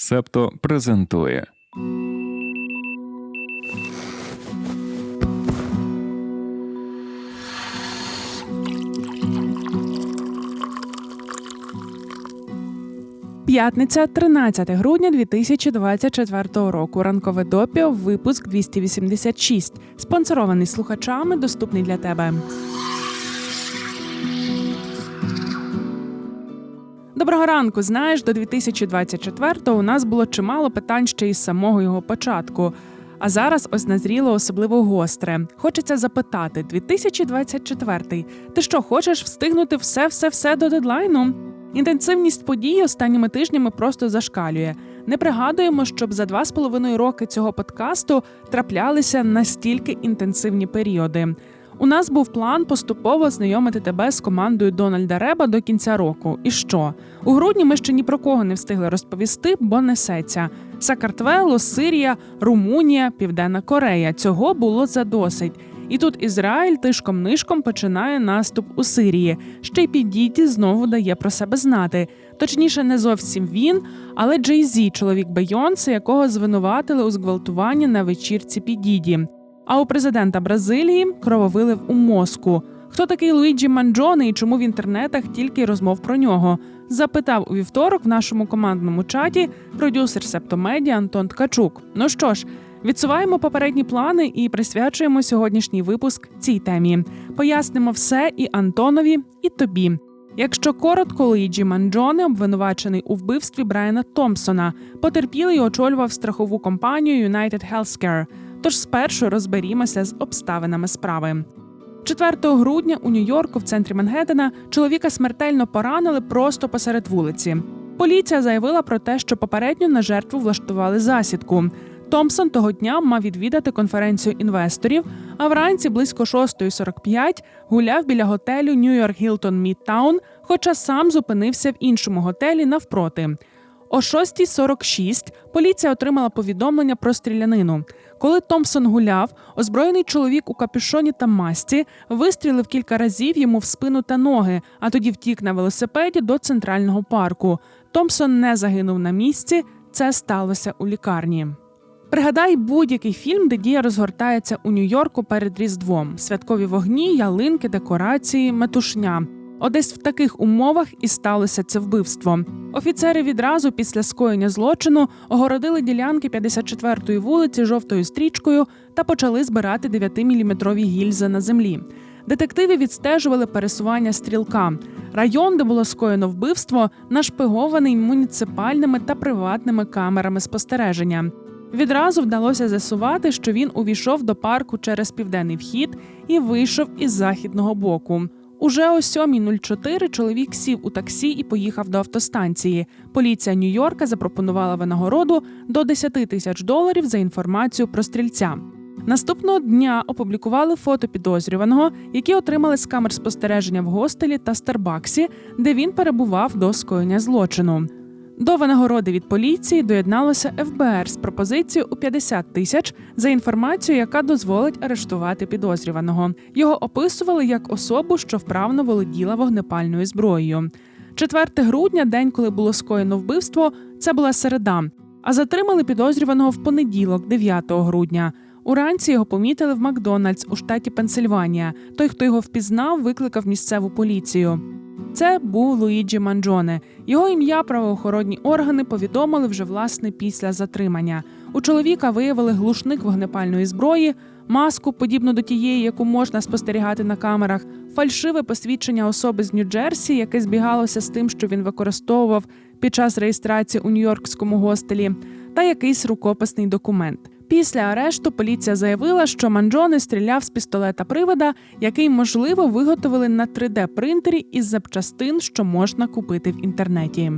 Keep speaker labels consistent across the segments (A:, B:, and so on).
A: Септо презентує.
B: П'ятниця, 13 грудня 2024 року. Ранкове допіо, випуск 286. Спонсорований слухачами, доступний для тебе. Доброго ранку. Знаєш, до 2024-го у нас було чимало питань ще із самого його початку. А зараз ось назріло особливо гостре. Хочеться запитати: 2024 Ти що хочеш встигнути все, все, все до дедлайну? Інтенсивність подій останніми тижнями просто зашкалює. Не пригадуємо, щоб за два з половиною роки цього подкасту траплялися настільки інтенсивні періоди. У нас був план поступово знайомити тебе з командою Дональда Реба до кінця року. І що? У грудні ми ще ні про кого не встигли розповісти, бо несеться. Сакартвело, Сирія, Румунія, Південна Корея. Цього було задосить. І тут Ізраїль тишком нишком починає наступ у Сирії. Ще й Підіті знову дає про себе знати. Точніше, не зовсім він, але Джей Зі, чоловік Бейонсе, якого звинуватили у зґвалтуванні на вечірці Підіді. А у президента Бразилії крововилив у мозку. Хто такий Луїджі Манджоне і чому в інтернетах тільки розмов про нього? Запитав у вівторок в нашому командному чаті продюсер Септомедіа Антон Ткачук. Ну що ж, відсуваємо попередні плани і присвячуємо сьогоднішній випуск цій темі. Пояснимо все і Антонові, і тобі. Якщо коротко, Луїджі Манджоне обвинувачений у вбивстві Брайана Томпсона, потерпілий очолював страхову компанію United Healthcare. Тож спершу розберімося з обставинами справи. 4 грудня у Нью-Йорку, в центрі Мангеттена, чоловіка смертельно поранили просто посеред вулиці. Поліція заявила про те, що попередньо на жертву влаштували засідку. Томпсон того дня мав відвідати конференцію інвесторів, а вранці близько 6.45 гуляв біля готелю Нью-Йорк Гілтон Мідтаун, хоча сам зупинився в іншому готелі навпроти. О 6.46 поліція отримала повідомлення про стрілянину. Коли Томпсон гуляв, озброєний чоловік у капюшоні та масці вистрілив кілька разів йому в спину та ноги, а тоді втік на велосипеді до центрального парку. Томпсон не загинув на місці. Це сталося у лікарні. Пригадай будь-який фільм, де дія розгортається у Нью-Йорку перед Різдвом: святкові вогні, ялинки, декорації, метушня. Одесь в таких умовах і сталося це вбивство. Офіцери відразу після скоєння злочину огородили ділянки 54-ї вулиці жовтою стрічкою та почали збирати 9-міліметрові гільзи на землі. Детективи відстежували пересування стрілка. Район, де було скоєно вбивство, нашпигований муніципальними та приватними камерами спостереження. Відразу вдалося з'ясувати, що він увійшов до парку через південний вхід і вийшов із західного боку. Уже о 7.04 чоловік сів у таксі і поїхав до автостанції. Поліція Нью-Йорка запропонувала винагороду до 10 тисяч доларів за інформацію про стрільця. Наступного дня опублікували фото підозрюваного, які отримали з камер спостереження в гостелі та Старбаксі, де він перебував до скоєння злочину. До винагороди від поліції доєдналося ФБР з пропозицією у 50 тисяч за інформацію, яка дозволить арештувати підозрюваного. Його описували як особу, що вправно володіла вогнепальною зброєю. 4 грудня, день, коли було скоєно вбивство, це була середа. А затримали підозрюваного в понеділок, 9 грудня. Уранці його помітили в Макдональдс у штаті Пенсильванія. Той, хто його впізнав, викликав місцеву поліцію. Це був Луїджі Манджоне. Його ім'я правоохоронні органи повідомили вже власне після затримання. У чоловіка виявили глушник вогнепальної зброї, маску, подібну до тієї, яку можна спостерігати на камерах, фальшиве посвідчення особи з Нью-Джерсі, яке збігалося з тим, що він використовував під час реєстрації у Нью-Йоркському гостелі, та якийсь рукописний документ. Після арешту поліція заявила, що Манджоне стріляв з пістолета привода, який можливо виготовили на 3D-принтері із запчастин, що можна купити в інтернеті.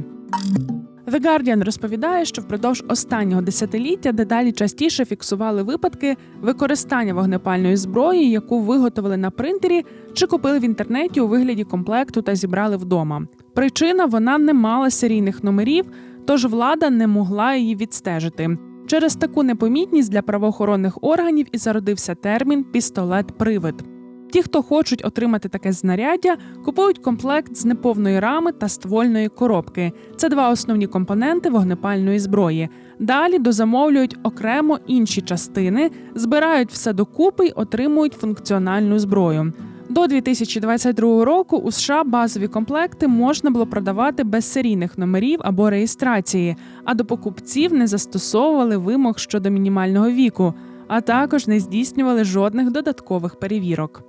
B: The Guardian розповідає, що впродовж останнього десятиліття дедалі частіше фіксували випадки використання вогнепальної зброї, яку виготовили на принтері чи купили в інтернеті у вигляді комплекту та зібрали вдома. Причина вона не мала серійних номерів, тож влада не могла її відстежити. Через таку непомітність для правоохоронних органів і зародився термін пістолет-привид. Ті, хто хочуть отримати таке знаряддя, купують комплект з неповної рами та ствольної коробки. Це два основні компоненти вогнепальної зброї. Далі дозамовлюють окремо інші частини, збирають все докупи й отримують функціональну зброю. До 2022 року у США базові комплекти можна було продавати без серійних номерів або реєстрації, а до покупців не застосовували вимог щодо мінімального віку, а також не здійснювали жодних додаткових перевірок.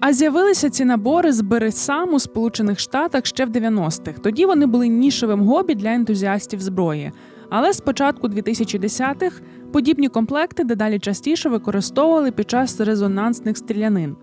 B: А з'явилися ці набори з Бересам у Сполучених Штатах ще в 90-х. Тоді вони були нішевим хобі для ентузіастів зброї. Але з початку 2010-х подібні комплекти дедалі частіше використовували під час резонансних стрілянин.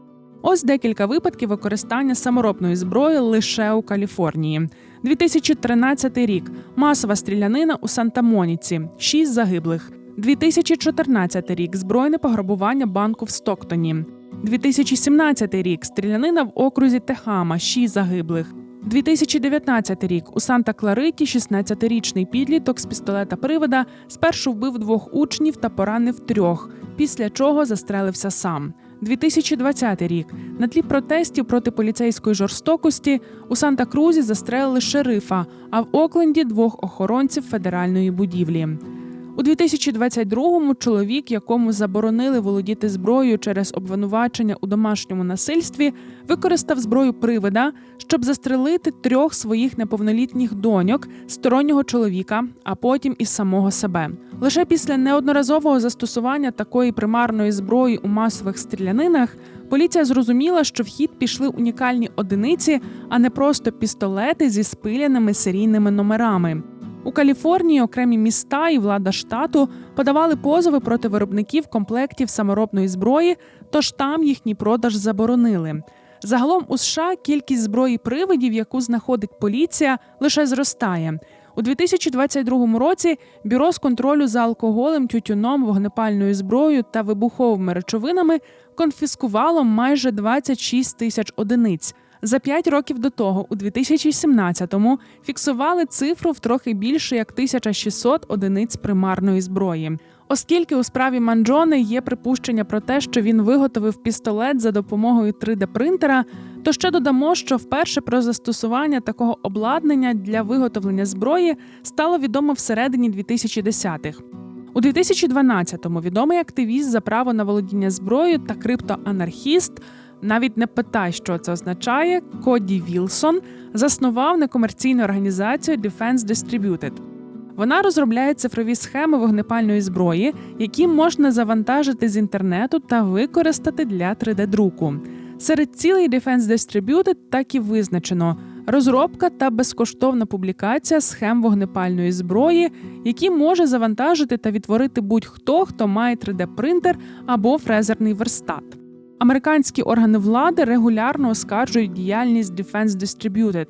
B: Ось декілька випадків використання саморобної зброї лише у Каліфорнії. 2013 рік масова стрілянина у Санта-Моніці, 6 загиблих. 2014 рік збройне пограбування банку в Стоктоні. 2017 рік стрілянина в окрузі Техама, 6 загиблих. 2019 рік у Санта-Клариті 16-річний підліток з пістолета привода спершу вбив двох учнів та поранив трьох, після чого застрелився сам. 2020 рік на тлі протестів проти поліцейської жорстокості у Санта-Крузі застрелили шерифа, а в Окленді двох охоронців федеральної будівлі. У 2022-му чоловік, якому заборонили володіти зброєю через обвинувачення у домашньому насильстві, використав зброю привида, щоб застрелити трьох своїх неповнолітніх доньок, стороннього чоловіка, а потім і самого себе. Лише після неодноразового застосування такої примарної зброї у масових стрілянинах поліція зрозуміла, що в хід пішли унікальні одиниці, а не просто пістолети зі спиляними серійними номерами. У Каліфорнії окремі міста і влада штату подавали позови проти виробників комплектів саморобної зброї, тож там їхній продаж заборонили. Загалом у США кількість зброї привидів, яку знаходить поліція, лише зростає. У 2022 році бюро з контролю за алкоголем, тютюном, вогнепальною зброєю та вибуховими речовинами конфіскувало майже 26 тисяч одиниць. За п'ять років до того, у 2017-му, фіксували цифру в трохи більше як 1600 одиниць примарної зброї. Оскільки у справі Манджони є припущення про те, що він виготовив пістолет за допомогою 3D-принтера, то ще додамо, що вперше про застосування такого обладнання для виготовлення зброї стало відомо всередині 2010-х. У 2012-му відомий активіст за право на володіння зброєю та криптоанархіст навіть не питай, що це означає. Коді Вілсон заснував некомерційну організацію Defense Distributed. Вона розробляє цифрові схеми вогнепальної зброї, які можна завантажити з інтернету та використати для 3D-друку. Серед цілей Defense Distributed так і визначено розробка та безкоштовна публікація схем вогнепальної зброї, які може завантажити та відтворити будь-хто, хто має 3D-принтер або фрезерний верстат. Американські органи влади регулярно оскаржують діяльність Defense Distributed.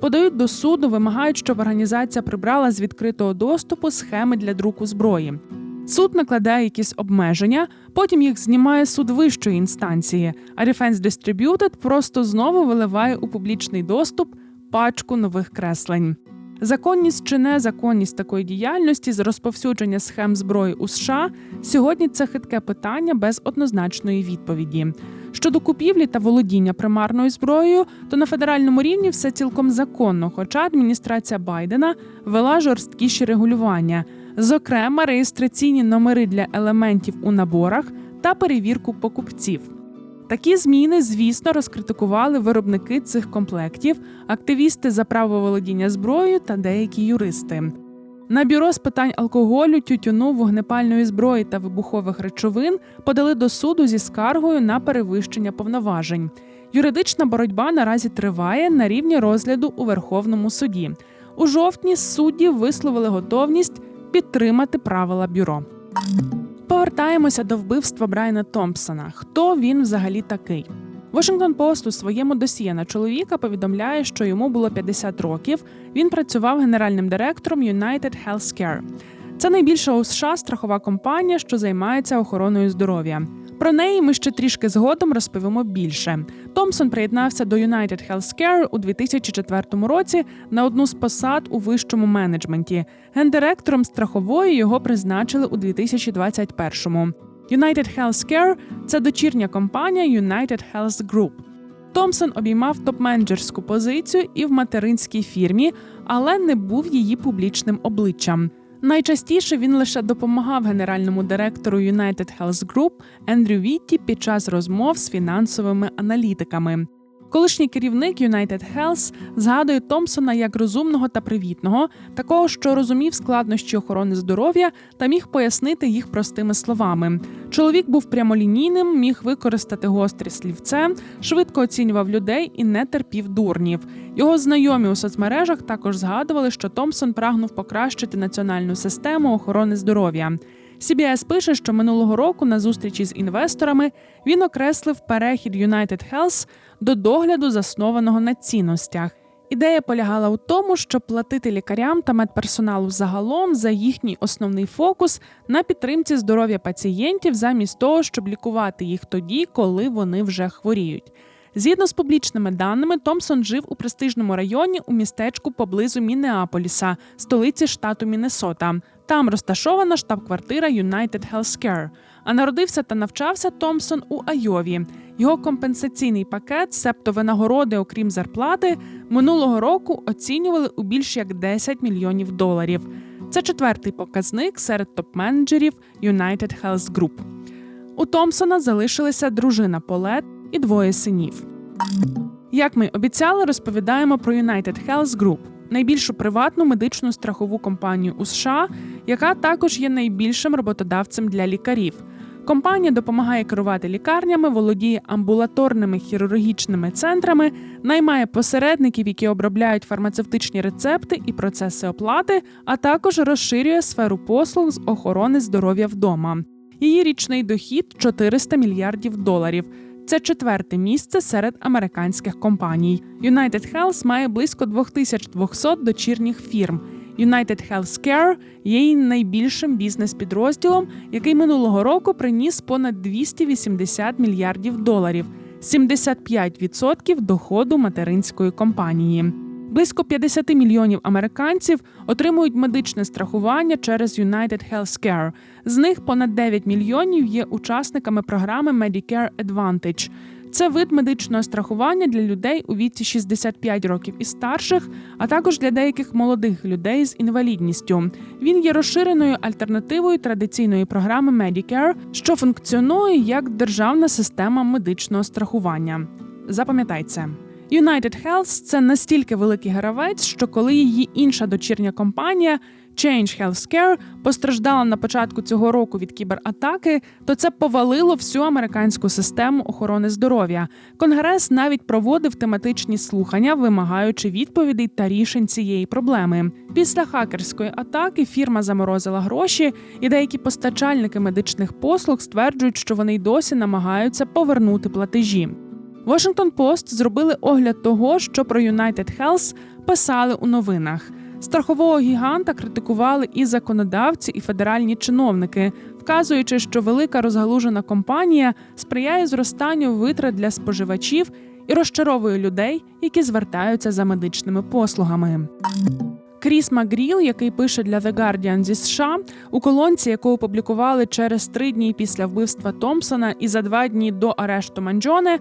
B: Подають до суду, вимагають, щоб організація прибрала з відкритого доступу схеми для друку зброї. Суд накладає якісь обмеження, потім їх знімає суд вищої інстанції, а Defense Distributed просто знову виливає у публічний доступ пачку нових креслень. Законність чи незаконність такої діяльності з розповсюдження схем зброї у США сьогодні це хитке питання без однозначної відповіді. Щодо купівлі та володіння примарною зброєю, то на федеральному рівні все цілком законно, хоча адміністрація Байдена вела жорсткіші регулювання, зокрема реєстраційні номери для елементів у наборах та перевірку покупців. Такі зміни, звісно, розкритикували виробники цих комплектів, активісти за право володіння зброєю та деякі юристи. На бюро з питань алкоголю, тютюну, вогнепальної зброї та вибухових речовин подали до суду зі скаргою на перевищення повноважень. Юридична боротьба наразі триває на рівні розгляду у Верховному суді. У жовтні судді висловили готовність підтримати правила бюро. Повертаємося до вбивства Брайана Томпсона. Хто він взагалі такий? Washington Post у своєму досьє на чоловіка повідомляє, що йому було 50 років. Він працював генеральним директором United Healthcare. Це найбільша у США страхова компанія, що займається охороною здоров'я. Про неї ми ще трішки згодом розповімо більше. Томпсон приєднався до United Healthcare у 2004 році на одну з посад у вищому менеджменті. Гендиректором страхової його призначили у 2021-му. United Healthcare – це дочірня компанія United Health Group. Томпсон обіймав топ-менеджерську позицію і в материнській фірмі, але не був її публічним обличчям. Найчастіше він лише допомагав генеральному директору United Health Group Ендрю Вітті під час розмов з фінансовими аналітиками. Колишній керівник United Health згадує Томпсона як розумного та привітного, такого, що розумів складнощі охорони здоров'я та міг пояснити їх простими словами. Чоловік був прямолінійним, міг використати гострі слівце, швидко оцінював людей і не терпів дурнів. Його знайомі у соцмережах також згадували, що Томпсон прагнув покращити національну систему охорони здоров'я. CBS пише, що минулого року на зустрічі з інвесторами він окреслив перехід United Health до догляду, заснованого на цінностях. Ідея полягала у тому, щоб платити лікарям та медперсоналу загалом за їхній основний фокус на підтримці здоров'я пацієнтів, замість того, щоб лікувати їх тоді, коли вони вже хворіють. Згідно з публічними даними, Томпсон жив у престижному районі у містечку поблизу Міннеаполіса, столиці штату Міннесота. Там розташована штаб-квартира United Healthcare. А народився та навчався Томпсон у Айові. Його компенсаційний пакет, себто винагороди, окрім зарплати, минулого року оцінювали у більш як 10 мільйонів доларів. Це четвертий показник серед топ-менеджерів United Health Group. У Томпсона залишилися дружина Полет і двоє синів. Як ми обіцяли, розповідаємо про United Health Group, найбільшу приватну медичну страхову компанію у США, яка також є найбільшим роботодавцем для лікарів. Компанія допомагає керувати лікарнями, володіє амбулаторними хірургічними центрами, наймає посередників, які обробляють фармацевтичні рецепти і процеси оплати, а також розширює сферу послуг з охорони здоров'я вдома. Її річний дохід 400 мільярдів доларів. Це четверте місце серед американських компаній. United Health має близько 2200 дочірніх фірм. United Healthcare є найбільшим бізнес-підрозділом, який минулого року приніс понад 280 мільярдів доларів, 75% доходу материнської компанії. Близько 50 мільйонів американців отримують медичне страхування через United Healthcare. З них понад 9 мільйонів є учасниками програми Medicare Advantage. Це вид медичного страхування для людей у віці 65 років і старших, а також для деяких молодих людей з інвалідністю. Він є розширеною альтернативою традиційної програми Medicare, що функціонує як державна система медичного страхування. Запам'ятай це. United Health – це настільки великий гравець, що коли її інша дочірня компанія Change Healthcare постраждала на початку цього року від кібератаки, то це повалило всю американську систему охорони здоров'я. Конгрес навіть проводив тематичні слухання, вимагаючи відповідей та рішень цієї проблеми. Після хакерської атаки фірма заморозила гроші, і деякі постачальники медичних послуг стверджують, що вони й досі намагаються повернути платежі. Washington Post зробили огляд того, що про United Health писали у новинах. Страхового гіганта критикували і законодавці, і федеральні чиновники, вказуючи, що велика розгалужена компанія сприяє зростанню витрат для споживачів і розчаровує людей, які звертаються за медичними послугами. Кріс Макгріл, який пише для The Guardian зі США, у колонці, яку опублікували через три дні після вбивства Томпсона і за два дні до арешту Манджоне,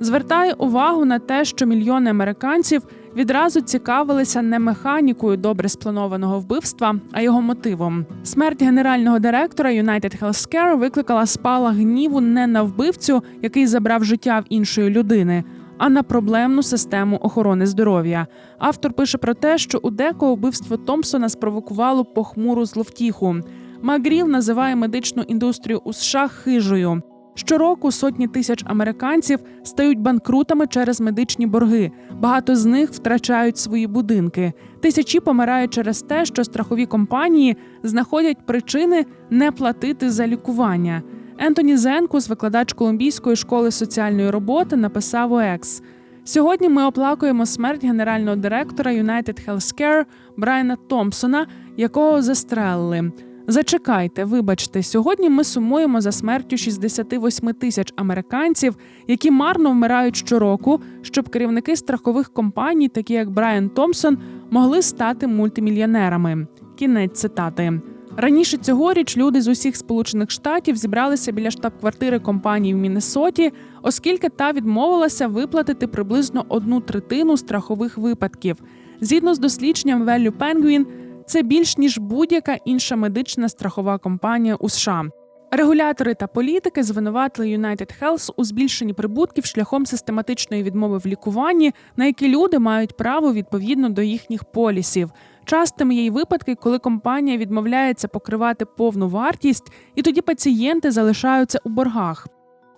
B: звертає увагу на те, що мільйони американців відразу цікавилися не механікою добре спланованого вбивства, а його мотивом. Смерть генерального директора United Healthcare викликала спалах гніву не на вбивцю, який забрав життя в іншої людини. А на проблемну систему охорони здоров'я автор пише про те, що у декого вбивство Томпсона спровокувало похмуру зловтіху. Макгріл називає медичну індустрію у США хижою. Щороку сотні тисяч американців стають банкрутами через медичні борги. Багато з них втрачають свої будинки. Тисячі помирають через те, що страхові компанії знаходять причини не платити за лікування. Ентоні Зенкус, викладач Колумбійської школи соціальної роботи, написав у Екс. Сьогодні ми оплакуємо смерть генерального директора United Healthcare Брайана Томпсона, якого застрелили. Зачекайте, вибачте, сьогодні ми сумуємо за смертю 68 тисяч американців, які марно вмирають щороку, щоб керівники страхових компаній, такі як Брайан Томпсон, могли стати мультимільйонерами. Кінець цитати. Раніше цьогоріч люди з усіх сполучених штатів зібралися біля штаб-квартири компанії в Міннесоті, оскільки та відмовилася виплатити приблизно одну третину страхових випадків. Згідно з дослідженням Value Penguin, це більш ніж будь-яка інша медична страхова компанія у США. Регулятори та політики звинуватили United Health у збільшенні прибутків шляхом систематичної відмови в лікуванні, на які люди мають право відповідно до їхніх полісів. Частими є й випадки, коли компанія відмовляється покривати повну вартість, і тоді пацієнти залишаються у боргах.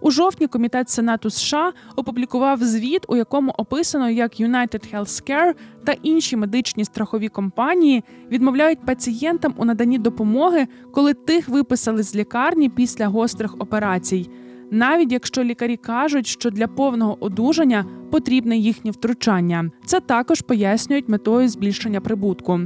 B: У жовтні комітет Сенату США опублікував звіт, у якому описано, як United Healthcare та інші медичні страхові компанії відмовляють пацієнтам у наданні допомоги, коли тих виписали з лікарні після гострих операцій, навіть якщо лікарі кажуть, що для повного одужання потрібне їхнє втручання. Це також пояснюють метою збільшення прибутку.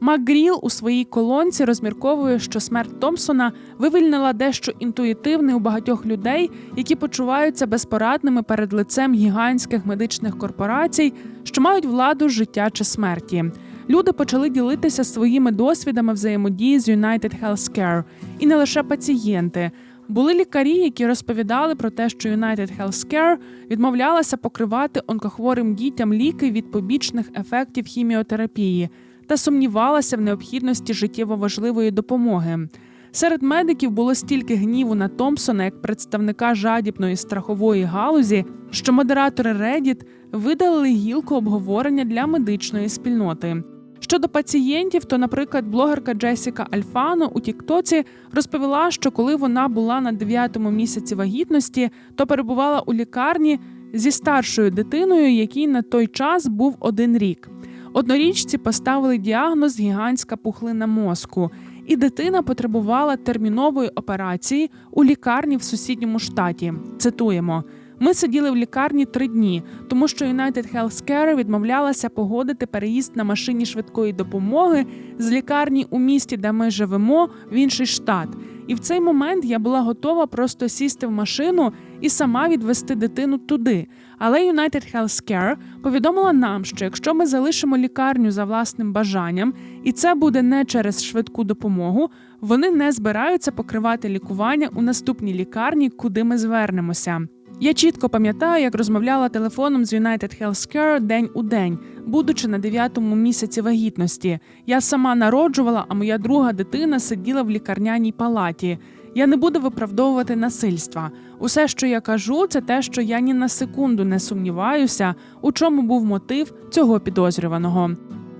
B: МакГріл у своїй колонці розмірковує, що смерть Томпсона вивільнила дещо інтуїтивне у багатьох людей, які почуваються безпорадними перед лицем гігантських медичних корпорацій, що мають владу життя чи смерті. Люди почали ділитися своїми досвідами взаємодії з United Healthcare. і не лише пацієнти. Були лікарі, які розповідали про те, що United Healthcare відмовлялася покривати онкохворим дітям ліки від побічних ефектів хіміотерапії та сумнівалася в необхідності життєво важливої допомоги. Серед медиків було стільки гніву на Томпсона як представника жадібної страхової галузі, що модератори Reddit видалили гілку обговорення для медичної спільноти. Щодо пацієнтів, то, наприклад, блогерка Джесіка Альфано у Тіктоці розповіла, що коли вона була на дев'ятому місяці вагітності, то перебувала у лікарні зі старшою дитиною, якій на той час був один рік. Однорічці поставили діагноз гігантська пухлина мозку, і дитина потребувала термінової операції у лікарні в сусідньому штаті. Цитуємо. Ми сиділи в лікарні три дні, тому що United Healthcare відмовлялася погодити переїзд на машині швидкої допомоги з лікарні у місті, де ми живемо, в інший штат. І в цей момент я була готова просто сісти в машину і сама відвести дитину туди. Але United Healthcare повідомила нам, що якщо ми залишимо лікарню за власним бажанням, і це буде не через швидку допомогу, вони не збираються покривати лікування у наступній лікарні, куди ми звернемося. Я чітко пам'ятаю, як розмовляла телефоном з United Healthcare день у день, будучи на дев'ятому місяці вагітності. Я сама народжувала, а моя друга дитина сиділа в лікарняній палаті. Я не буду виправдовувати насильства. Усе, що я кажу, це те, що я ні на секунду не сумніваюся, у чому був мотив цього підозрюваного.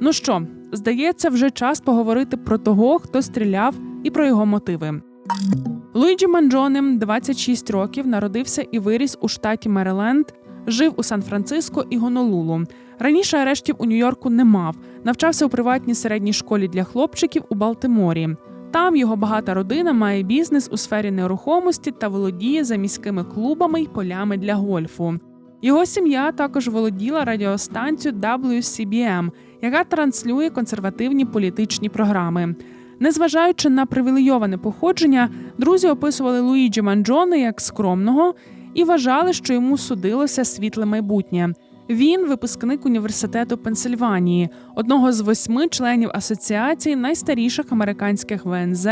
B: Ну що, здається, вже час поговорити про того, хто стріляв, і про його мотиви. Луїджі Манджоне, 26 років, народився і виріс у штаті Мериленд, жив у Сан-Франциско і Гонолулу. Раніше арештів у Нью-Йорку не мав. Навчався у приватній середній школі для хлопчиків у Балтиморі. Там його багата родина має бізнес у сфері нерухомості та володіє за міськими клубами й полями для гольфу. Його сім'я також володіла радіостанцією WCBM, яка транслює консервативні політичні програми. Незважаючи на привілейоване походження, друзі описували Луїджі Манджоне як скромного і вважали, що йому судилося світле майбутнє. Він випускник університету Пенсильванії, одного з восьми членів асоціації найстаріших американських ВНЗ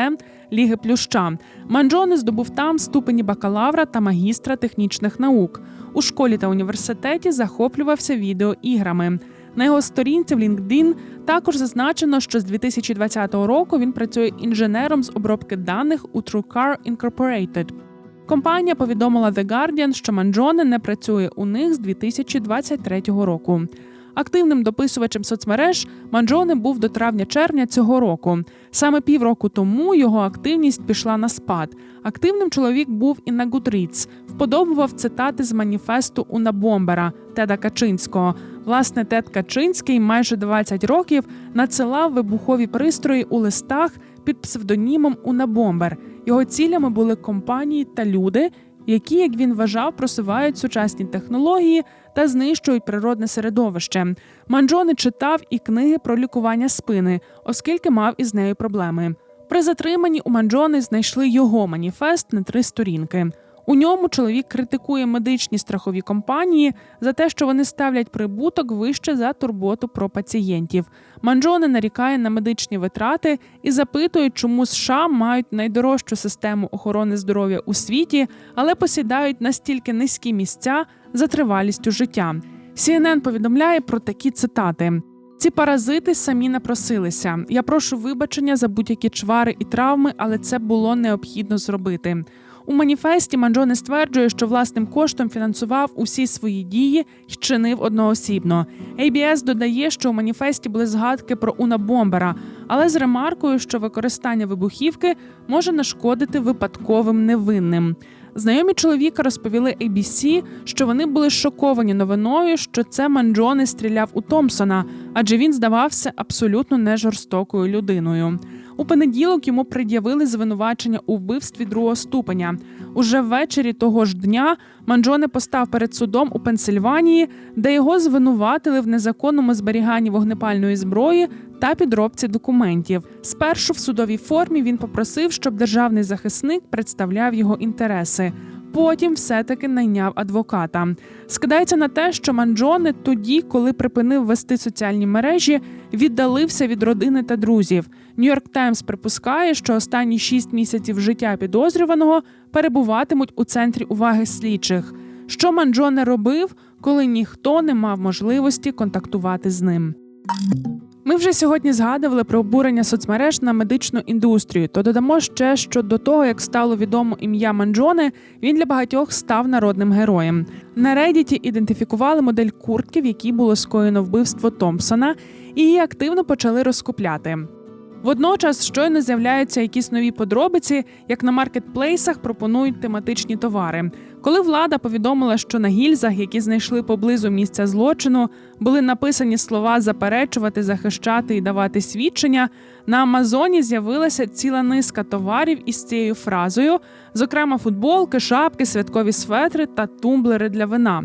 B: Ліги Плюща. Манджоне здобув там ступені бакалавра та магістра технічних наук. У школі та університеті захоплювався відеоіграми. На його сторінці в LinkedIn також зазначено, що з 2020 року він працює інженером з обробки даних у TrueCar Incorporated. Компанія повідомила The Guardian, що Манджоне не працює у них з 2023 року. Активним дописувачем соцмереж Манджоне був до травня-червня цього року. Саме півроку тому його активність пішла на спад. Активним чоловік був і на Goodreads. вподобував цитати з маніфесту Уна Бомбера Теда Качинського. Власне, Тед Качинський майже 20 років надсилав вибухові пристрої у листах під псевдонімом Уна Бомбер. Його цілями були компанії та люди, які, як він вважав, просувають сучасні технології та знищують природне середовище. Манджони читав і книги про лікування спини, оскільки мав із нею проблеми. При затриманні у Манджони знайшли його маніфест на три сторінки. У ньому чоловік критикує медичні страхові компанії за те, що вони ставлять прибуток вище за турботу про пацієнтів. Манджоне нарікає на медичні витрати і запитує, чому США мають найдорожчу систему охорони здоров'я у світі, але посідають настільки низькі місця за тривалістю життя. CNN повідомляє про такі цитати. Ці паразити самі напросилися. Я прошу вибачення за будь-які чвари і травми, але це було необхідно зробити. У маніфесті Манджоне стверджує, що власним коштом фінансував усі свої дії й чинив одноосібно. ABS додає, що у маніфесті були згадки про Уна Бомбера, але з ремаркою, що використання вибухівки може нашкодити випадковим невинним. Знайомі чоловіка розповіли ABC, що вони були шоковані новиною, що це Манджони стріляв у Томпсона, адже він здавався абсолютно не жорстокою людиною. У понеділок йому пред'явили звинувачення у вбивстві другого ступеня. Уже ввечері того ж дня Манджоне постав перед судом у Пенсильванії, де його звинуватили в незаконному зберіганні вогнепальної зброї та підробці документів. Спершу в судовій формі він попросив, щоб державний захисник представляв його інтереси. Потім все-таки найняв адвоката. Скидається на те, що Манджоне тоді, коли припинив вести соціальні мережі, віддалився від родини та друзів. Нью-Йорк Таймс припускає, що останні шість місяців життя підозрюваного перебуватимуть у центрі уваги слідчих. Що Манджоне робив, коли ніхто не мав можливості контактувати з ним. Ми вже сьогодні згадували про обурення соцмереж на медичну індустрію. То додамо ще, що до того, як стало відомо ім'я Манджоне, він для багатьох став народним героєм. На Reddit ідентифікували модель куртки, в якій було скоєно вбивство Томпсона, і її активно почали розкупляти. Водночас щойно з'являються якісь нові подробиці, як на маркетплейсах пропонують тематичні товари. Коли влада повідомила, що на гільзах, які знайшли поблизу місця злочину, були написані слова заперечувати, захищати і давати свідчення, на Амазоні з'явилася ціла низка товарів із цією фразою, зокрема футболки, шапки, святкові светри та тумблери для вина.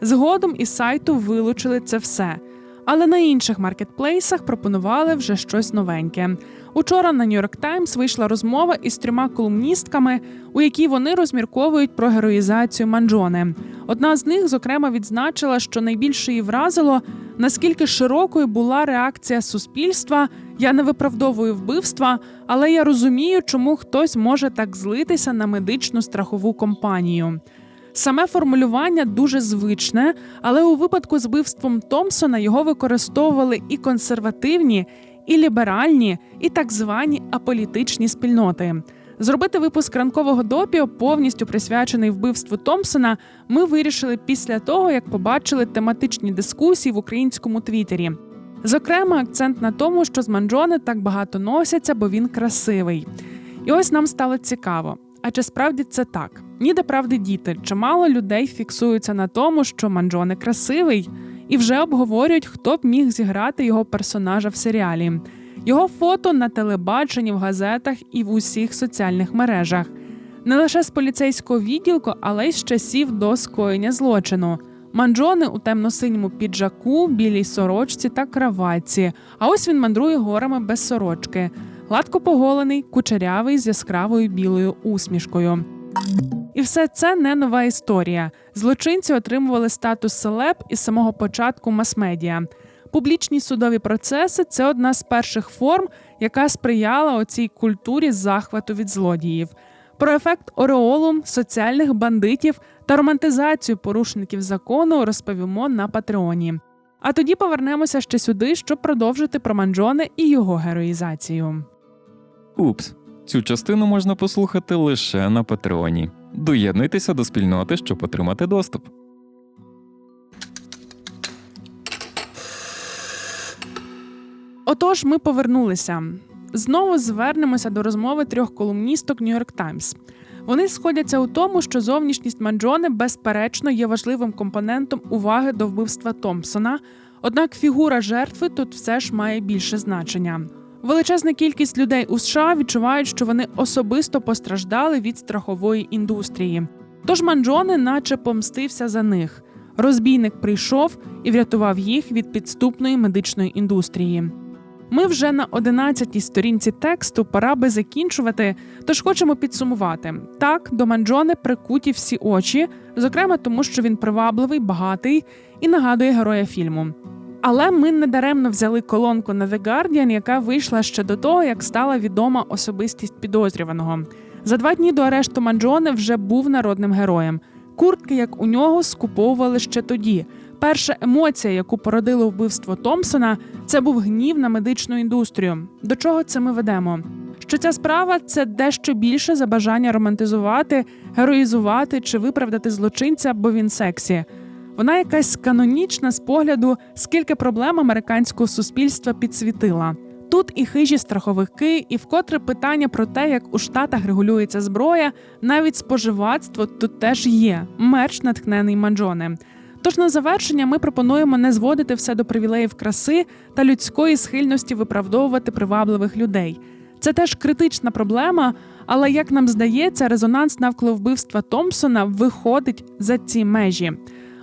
B: Згодом із сайту вилучили це все. Але на інших маркетплейсах пропонували вже щось новеньке. Учора на York Times вийшла розмова із трьома колумністками, у якій вони розмірковують про героїзацію Манджоне. Одна з них, зокрема, відзначила, що найбільше її вразило, наскільки широкою була реакція суспільства. Я не виправдовую вбивства, але я розумію, чому хтось може так злитися на медичну страхову компанію. Саме формулювання дуже звичне, але у випадку з вбивством Томпсона його використовували і консервативні, і ліберальні, і так звані аполітичні спільноти. Зробити випуск ранкового допіо, повністю присвячений вбивству Томпсона, ми вирішили після того, як побачили тематичні дискусії в українському твіттері. Зокрема, акцент на тому, що з Манджоне так багато носяться, бо він красивий. І ось нам стало цікаво. А чи справді це так? Ніде правди діти, чимало людей фіксуються на тому, що Манджоне красивий, і вже обговорюють, хто б міг зіграти його персонажа в серіалі. Його фото на телебаченні, в газетах і в усіх соціальних мережах. Не лише з поліцейського відділку, але й з часів до скоєння злочину. Манджоне у темно-синьому піджаку, білій сорочці та краватці. А ось він мандрує горами без сорочки. Гладко поголений, кучерявий з яскравою білою усмішкою. І все це не нова історія. Злочинці отримували статус селеб із самого початку мас-медіа. Публічні судові процеси це одна з перших форм, яка сприяла оцій культурі захвату від злодіїв. Про ефект ореолу, соціальних бандитів та романтизацію порушників закону розповімо на Патреоні. А тоді повернемося ще сюди, щоб продовжити про Манджоне і його героїзацію.
A: Упс, цю частину можна послухати лише на Патреоні. Доєднуйтеся до спільноти, щоб отримати доступ.
B: Отож, ми повернулися. Знову звернемося до розмови трьох колумністок York Times. Вони сходяться у тому, що зовнішність Манджоне безперечно є важливим компонентом уваги до вбивства Томпсона. Однак фігура жертви тут все ж має більше значення. Величезна кількість людей у США відчувають, що вони особисто постраждали від страхової індустрії. Тож Манджоне наче помстився за них. Розбійник прийшов і врятував їх від підступної медичної індустрії. Ми вже на 11-й сторінці тексту, пора би закінчувати, тож хочемо підсумувати. Так, до Манджони прикуті всі очі, зокрема тому, що він привабливий, багатий і нагадує героя фільму. Але ми недаремно взяли колонку на The Guardian, яка вийшла ще до того, як стала відома особистість підозрюваного. За два дні до арешту Манджони вже був народним героєм. Куртки, як у нього, скуповували ще тоді. Перша емоція, яку породило вбивство Томпсона, це був гнів на медичну індустрію. До чого це ми ведемо? Що ця справа це дещо більше за бажання романтизувати, героїзувати чи виправдати злочинця, бо він сексі. Вона якась канонічна з погляду, скільки проблем американського суспільства підсвітила. Тут і хижі страховики, і вкотре питання про те, як у штатах регулюється зброя, навіть споживацтво тут теж є мерч натхнений манджоне. Тож на завершення ми пропонуємо не зводити все до привілеїв краси та людської схильності виправдовувати привабливих людей. Це теж критична проблема, але як нам здається, резонанс навколо вбивства Томпсона виходить за ці межі.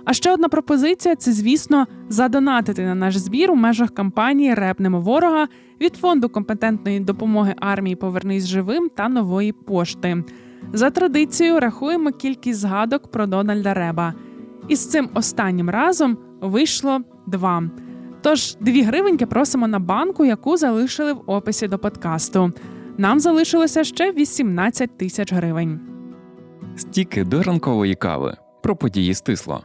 B: А ще одна пропозиція це, звісно, задонатити на наш збір у межах кампанії Репнемо ворога від фонду компетентної допомоги армії Повернись живим та нової пошти. За традицією рахуємо кількість згадок про Дональда Реба. І з цим останнім разом вийшло два. Тож дві гривеньки просимо на банку, яку залишили в описі до подкасту. Нам залишилося ще 18 тисяч гривень.
A: Стіки до ранкової кави. Про події стисло.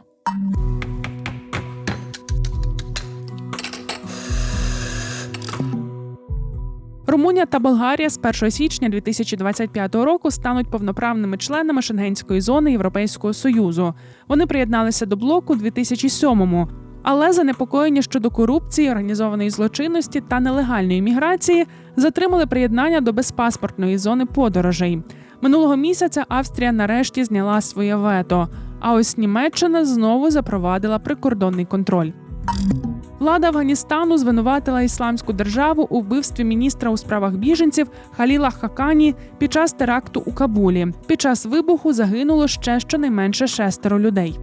B: Румунія та Болгарія з 1 січня 2025 року стануть повноправними членами Шенгенської зони Європейського союзу. Вони приєдналися до блоку 2007-му. Але занепокоєння щодо корупції, організованої злочинності та нелегальної міграції затримали приєднання до безпаспортної зони подорожей. Минулого місяця Австрія нарешті зняла своє вето. А ось Німеччина знову запровадила прикордонний контроль. Влада Афганістану звинуватила ісламську державу у вбивстві міністра у справах біженців Халіла Хакані під час теракту у Кабулі. Під час вибуху загинуло ще щонайменше шестеро людей.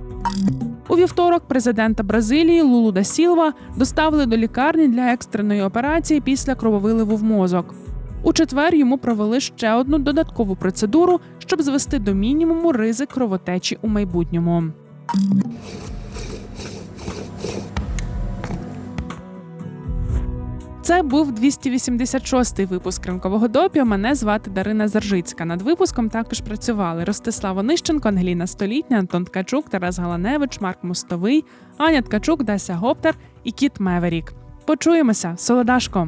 B: У вівторок президента Бразилії Лулу да Сілва доставили до лікарні для екстреної операції після крововиливу в мозок. У четвер йому провели ще одну додаткову процедуру, щоб звести до мінімуму ризик кровотечі у майбутньому. Це був 286-й випуск ранкового допіо. Мене звати Дарина Заржицька. Над випуском також працювали Ростислав Онищенко, Ангеліна Столітня, Антон Ткачук, Тарас Галаневич, Марк Мостовий, Аня Ткачук, Дася Гоптер і Кіт Меверік. Почуємося, Солодашко!